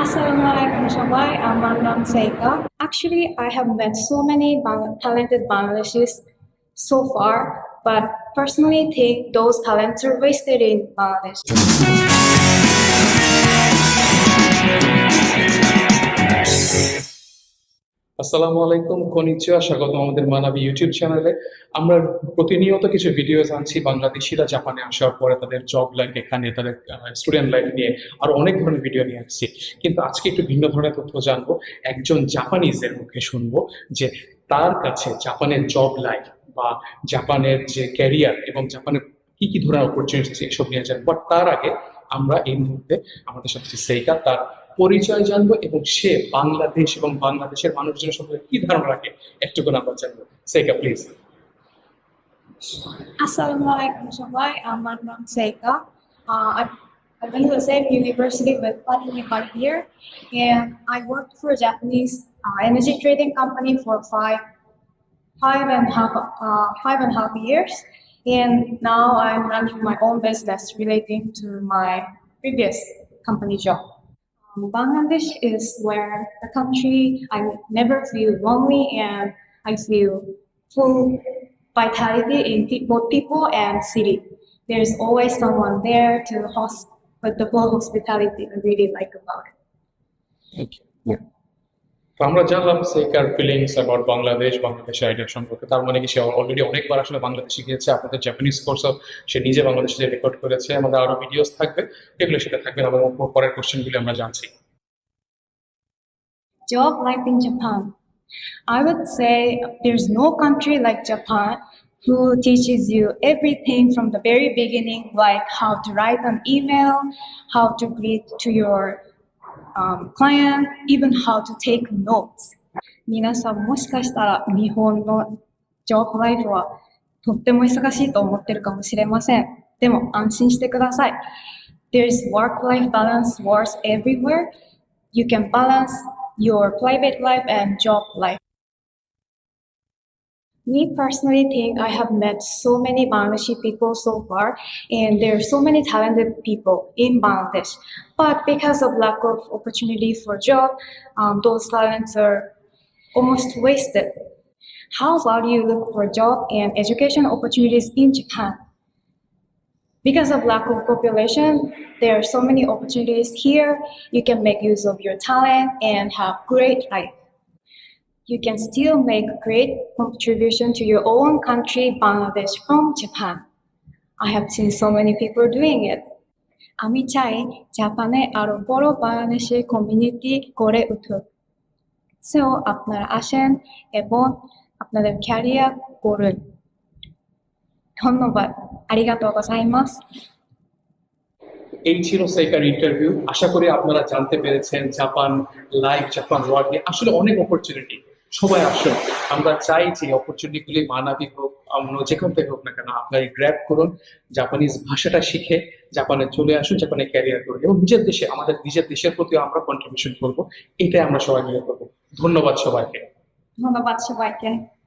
Assalamu alaikum Shabai, my name Seika. Actually, I have met so many talented Bangladeshis so far, but personally think those talents are wasted in Bangladesh. আসসালামু আলাইকুম, কনিচিয়া। স্বাগত আমাদের মানাবী YouTube চ্যানেলে। আমরা প্রতিনিয়ত কিছু video জানছি বাংলাদেশিরা জাপানে আসার পরে তাদের জব লাইফ এখানে, তাদের স্টুডেন্ট লাইফ নিয়ে, আরও অনেক ধরনের ভিডিও নিয়ে আসছি। কিন্তু আজকে একটু ভিন্ন ধরনের তথ্য জানব। একজন জাপানিজের মুখে শুনব যে তার কাছে জাপানের জব লাইফ বা জাপানের যে ক্যারিয়ার এবং জাপানের কি কি ধরনের অপরচুনিটি এসব নিয়ে জানব। বাট তার আগে আমরা এই মুহূর্তে আমাদের সাথে সেইকা তার পরিচয় জানবো এবং সে বাংলাদেশ এবং বাংলাদেশের মানুষজন সম্পর্কে কি ধারণা রাখে একটু করে আমরা জানবো সেইকা প্লিজ Assalamualaikum সবাই আমার নাম Seika. Uh, I've, I've been to the same university with Fatimi here, and I worked for a Japanese uh, energy trading company for five, five and a half, uh, five and a half years. And now I'm running my own business relating to my previous company job. Bangladesh is where the country I never feel lonely and I feel full vitality in both people and city. There's always someone there to host with the full hospitality I really like about it. আমরা জানলাম সেইকার feelings about Bangladesh বাংলাদেশের idea সম্পর্কে তার মানে কি সে already অনেকবার আসলে বাংলাদেশে গিয়েছে আপনাদের জাপানিজ কোর্সও সে নিজে বাংলাদেশে রেকর্ড করেছে আমাদের আরও ভিডিওস থাকবে এগুলো সেটা থাকবে এবং পরের কোশ্চেনগুলি আমরা জানছি Job life in Japan. I would say there's no country like Japan who teaches you everything from the very beginning, like how to write an email, how to greet to your um, client, even how to take notes. 皆さんもしかしたら日本のジョークライフはとっても忙しいと思ってるかもしれません。でも安心してください。There's work-life balance wars everywhere. You can balance your private life and job life. Me personally think I have met so many Bangladeshi people so far, and there are so many talented people in Bangladesh. But because of lack of opportunity for job, um, those talents are almost wasted. How about you look for job and education opportunities in Japan? Because of lack of population, there are so many opportunities here. You can make use of your talent and have great life. You can still make great contribution to your own country, Bangladesh, from Japan. I have seen so many people doing it. আমি চাই জাপানে আরও বড় Bangladeshi community গড়ে উঠুক। So আপনারা আসেন এবং আপনাদের ক্যারিয়ার করুন ধন্যবাদ। আরিগাতো গোজাইমাস এই ছিল সেইকার ইন্টারভিউ আশা করি আপনারা জানতে পেরেছেন জাপান লাইভ জাপান ওয়ার্ল্ড নিয়ে। আসলে অনেক অপরচুনিটি সবাই আসুন। আমরা চাই যে অপরচুনিটি গুলি মানাবি হোক, অন্য যেখান থেকে হোক না কেন আপনারা গ্র্যাব করুন জাপানিজ ভাষাটা শিখে জাপানে চলে আসুন জাপানে ক্যারিয়ার করুন এবং নিজের দেশে, আমাদের নিজের দেশের প্রতি আমরা কন্ট্রিবিউশন করব। এটাই আমরা সবাই মিলে করব। ধন্যবাদ সবাইকে। ধন্যবাদ সবাইকে।